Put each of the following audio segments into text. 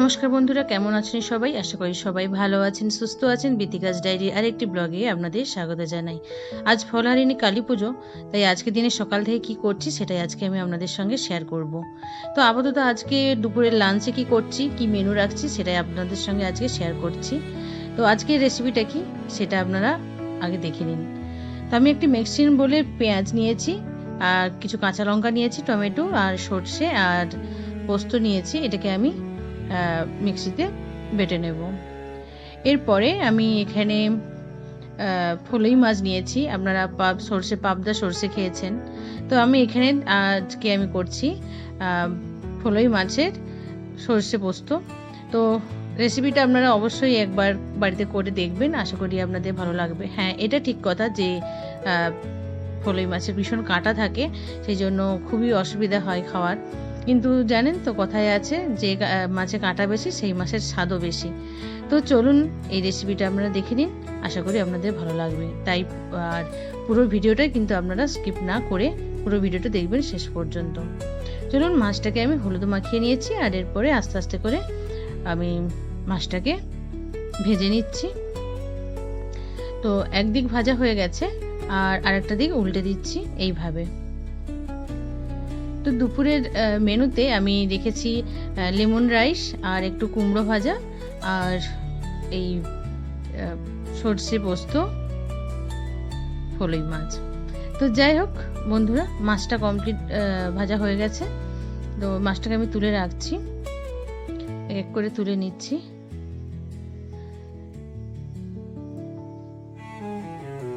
নমস্কার বন্ধুরা, কেমন আছেন সবাই? আশা করি সবাই ভালো আছেন, সুস্থ আছেন। বিতিকাজ ডায়েরি আরেকটি ব্লগে আপনাদের স্বাগত জানাই। আজ ফলহারিণী কালী পুজো, তাই আজকে দিনে সকাল থেকে কি করছি সেটাই আজকে আমি আপনাদের সঙ্গে শেয়ার করব। তো আপাতত আজকে দুপুরের লাঞ্চে কি করছি, কি মেনু রাখছি সেটাই আপনাদের সঙ্গে আজকে শেয়ার করছি। তো আজকের রেসিপিটা কি, সেটা আপনারা আগে দেখে নিন। তো আমি একটি মেক্সিন বলে পেঁয়াজ নিয়েছি, আর কিছু কাঁচা লঙ্কা নিয়েছি, টমেটো আর সর্ষে, আর পোস্ত নিয়েছি। এটাকে আমি মিক্সিতে বেটে নেব। এরপরে আমি এখানে ফলই মাছ নিয়েছি। আপনারা পাব, সর্ষে, পাবদা সর্ষে খেয়েছেন। তো আমি এখানে আজকে আমি করছি ফলই মাছের সর্ষে পোস্ত। তো রেসিপিটা আপনারা অবশ্যই একবার বাড়িতে করে দেখবেন। আশা করি আপনাদের ভালো লাগবে। হ্যাঁ এটা ঠিক কথা যে ফলই মাছের ভীষণ কাঁটা থাকে, সেই জন্য খুবই অসুবিধা হয় খাওয়ার। কিন্তু জানেন তো কথায় আছে, যে মাছে কাঁটা বেশি, সেই মাছের স্বাদও বেশি। তো চলুন এই রেসিপিটা আপনারা দেখে নিন, আশা করি আপনাদের ভালো লাগবে। তাই, আর পুরো ভিডিওটাই কিন্তু আপনারা স্কিপ না করে পুরো ভিডিওটা দেখবেন শেষ পর্যন্ত। চলুন মাছটাকে আমি হলুদ মাখিয়ে নিয়েছি, আর এরপরে আস্তে আস্তে করে আমি মাছটাকে ভেজে নিচ্ছি। তো একদিক ভাজা হয়ে গেছে, আর আরেকটা দিক উল্টে দিচ্ছি এইভাবে। তো দুপুরের মেনুতে আমি রেখেছি লেমন রাইস আর একটু কুমড়ো ভাজা আর এই সর্ষে পোস্ত, ফলই মাছ। তো যাই হোক বন্ধুরা, মাছটা কমপ্লিট ভাজা হয়ে গেছে। তো মাছটাকে আমি তুলে রাখছি। এক করে তুলে নিচ্ছি।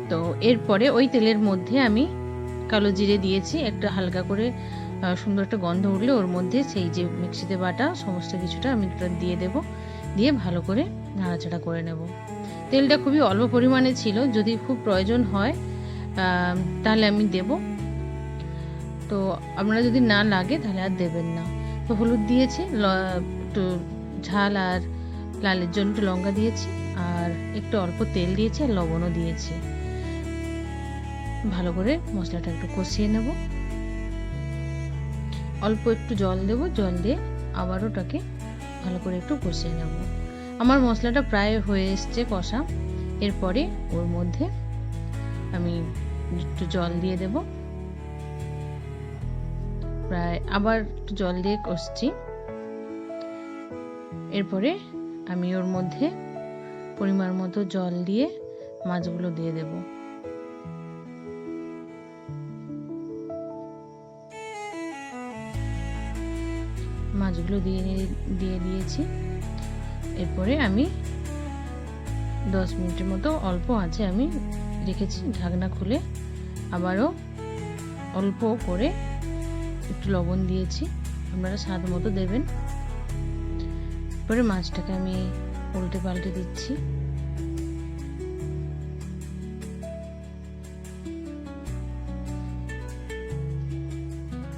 তো এরপরে ওই তেলের মধ্যে আমি কালো জিরে দিয়েছি, একটা হালকা করে সুন্দর একটা গন্ধ উঠলে ওর মধ্যে সেই যে মিক্সিতে বাটা সমস্ত কিছুটা আমি দিয়ে দেব। দিয়ে ভালো করে নাড়াচাড়া করে নেব। তেলটা খুবই অল্প পরিমাণে ছিল, যদি খুব প্রয়োজন হয় তাহলে আমি দেব। তো আপনারা যদি না লাগে, তাহলে আর দেবেন না। তো হলুদ দিয়েছি একটু ঝাল আর লালের জন্য একটু লঙ্কা দিয়েছি, আর একটু অল্প তেল দিয়েছি আর লবণও দিয়েছি। ভালো করে মশলাটা একটু কষিয়ে নেব। অল্প একটু জল দেব, জল দিয়ে আবার ওটাকে ভালো করে একটু কষিয়ে নেব। আমার মশলাটা প্রায় হয়ে এসছে কষা। এরপরে ওর মধ্যে আমি একটু জল দিয়ে দেব। প্রায় আবার একটু জল দিয়ে কষছি। এরপরে আমি ওর মধ্যে পরিমাণ মতো জল দিয়ে মাছগুলো দিয়ে দেবো। মাছগুলো দিয়ে দিয়ে দিয়েছি। এরপরে আমি দশ মিনিটের মতো অল্প আছে আমি রেখেছি ঢাকনা খুলে। আবারও অল্প করে একটু লবণ দিয়েছি, আপনারা স্বাদ মতো দেবেন। এরপরে মাছটাকে আমি উল্টে পাল্টে দিচ্ছি।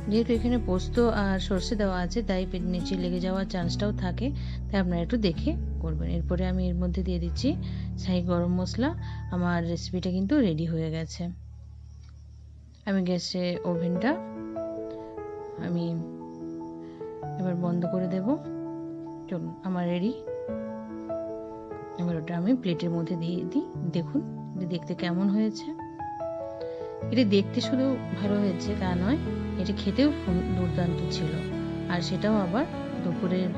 যেহেতু এখানে পোস্ত আর সর্ষে দেওয়া আছে, তাই পেট নিচে লেগে যাওয়ার চান্সটাও থাকে। তাই আপনারা একটু দেখে করবেন। এরপরে আমি এর মধ্যে দিয়ে দিচ্ছি শাহি গরম মশলা। আমার রেসিপিটা কিন্তু রেডি হয়ে গেছে। আমি গ্যাসে ওভেনটা আমি এবার বন্ধ করে দেব। চলুন, আমার রেডি এবার ওটা আমি প্লেটের মধ্যে দিয়ে দিই। দেখুন, দেখতে কেমন হয়েছে। এটা দেখতে শুধু ভালো হয়েছে তা নয়, এটা খেতেও দুর্দান্ত ছিল। আর সেটাও আবার দুপুরের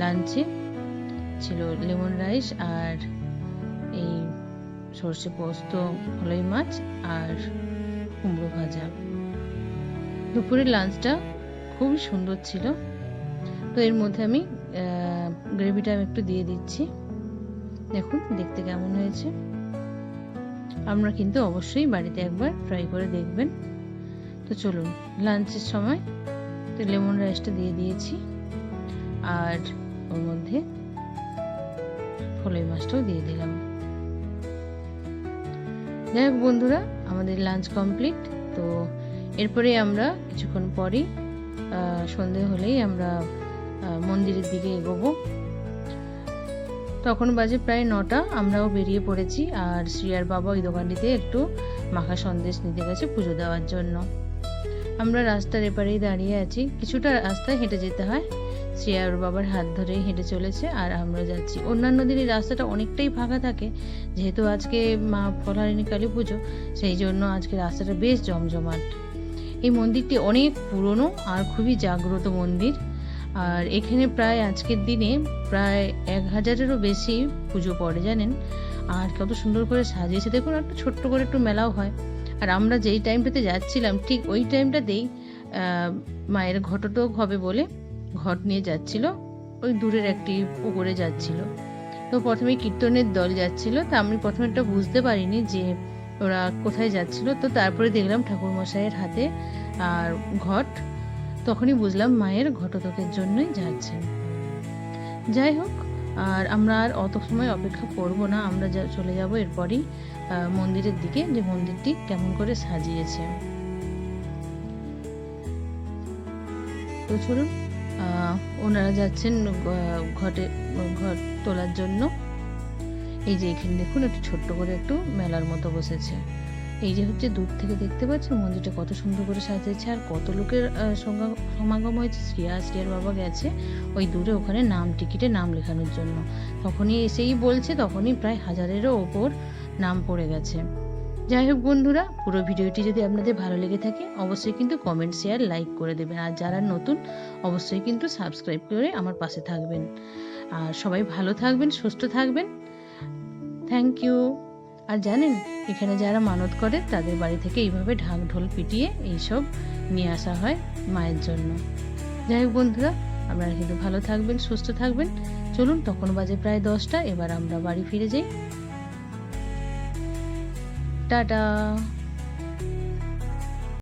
লাঞ্চে ছিল লেমন রাইস আর এই সর্ষে পোস্ত ফলই মাছ আর কুমড়ো ভাজা। দুপুরের লাঞ্চটা খুবই সুন্দর ছিল। তো এর মধ্যে আমি গ্রেভিটা আমি একটু দিয়ে দিচ্ছি। দেখুন, দেখতে কেমন হয়েছে। আপনারা কিন্তু অবশ্যই বাড়িতে একবার ট্রাই করে দেখবেন। তো চলুন লাঞ্চের সময় তো লেমন রাইসটা দিয়ে দিয়েছি আর ওর মধ্যে ফলই মাছটাও দিয়ে দিলাম। যাই হোক বন্ধুরা, আমাদের লাঞ্চ কমপ্লিট তো এরপরে আমরা কিছুক্ষণ পরই সন্ধে হলেই আমরা মন্দিরের দিকে এগোবো। তখন বাজে প্রায় নটা, আমরাও বেরিয়ে পড়েছি আর শ্রিয়ার বাবা ওই দোকানটিতে একটু মাখা সন্দেশ নিতে গেছে পুজো দেওয়ার জন্য। আমরা রাস্তার এপারেই দাঁড়িয়ে আছি। কিছুটা রাস্তা হেঁটে যেতে হয়। শ্রেয়ার বাবার হাত ধরেই হেঁটে চলেছে আর আমরা যাচ্ছি। অন্যান্য দিন এই রাস্তাটা অনেকটাই ফাঁকা থাকে। যেহেতু আজকে মা ফলহারিণী কালী পুজো, সেই জন্য আজকে রাস্তাটা বেশ জমজমাট। এই মন্দিরটি অনেক পুরনো আর খুবই জাগ্রত মন্দির। আর এখানে প্রায় আজকের দিনে প্রায় এক হাজারেরও বেশি পুজো পড়ে, জানেন? আর কত সুন্দর করে সাজিয়েছে। দেখুন, একটা ছোট্ট করে একটু মেলাও হয়। আর আমরা যেই টাইমটাতে যাচ্ছিলাম, ঠিক ওই টাইমটাতেই মায়ের ঘটটক হবে বলে ঘট নিয়ে যাচ্ছিল। ওই দূরের একটি পুকুরে যাচ্ছিল। তো প্রথমে কীর্তনের দল যাচ্ছিল। তা আমি প্রথমে একটা বুঝতে পারিনি যে ওরা কোথায় যাচ্ছিল। তো তারপরে দেখলাম ঠাকুরমশাইয়ের হাতে, আর ঘট তখনই বুঝলাম মায়ের ঘটতকের জন্যই যাচ্ছেন। যাই হোক, আর আমরা আর অত সময় অপেক্ষা করব না, আমরা যা চলে যাব এরপরই মন্দিরের দিকে, যে মন্দিরটি কেমন করে সাজিয়েছে। তো চলুন ওনারা যাচ্ছেন ঘটে, ঘট তোলার জন্য। এই যে এখানে দেখুন, একটু ছোট্ট করে একটু মেলার মতো বসেছে। এই যে হচ্ছে দূর থেকে দেখতে পাচ্ছেন মন্দিরটা কত সুন্দর করে সাজিয়েছে আর কত লোকের সমাগম হয়েছে। শ্রিয়া শ্রিয়ার বাবা গেছে ওই দূরে ওখানে নাম, টিকিটে নাম লেখানোর জন্য। তখনই এসেই বলছে, তখনই প্রায় হাজারেরও ওপর নাম পড়ে গেছে। যাই হোক বন্ধুরা, পুরো ভিডিওটি যদি আপনাদের ভালো লেগে থাকে, অবশ্যই কিন্তু কমেন্ট শেয়ার লাইক করে দেবেন। আর যারা নতুন, অবশ্যই কিন্তু সাবস্ক্রাইব করে আমার পাশে থাকবেন। আর সবাই ভালো থাকবেন, সুস্থ থাকবেন। থ্যাংক ইউ আর জানেন, এখানে যারা মানত করে, তাদের বাড়ি থেকে এইভাবে ঢাক ঢোল পিটিয়ে এইসব নিয়ে আসা হয় মায়ের জন্য। যাই হোক বন্ধুরা, আপনারা কিন্তু ভালো থাকবেন, সুস্থ থাকবেন। চলুন, তখন বাজে প্রায় দশটা, এবার আমরা বাড়ি ফিরে যাই। টাটা!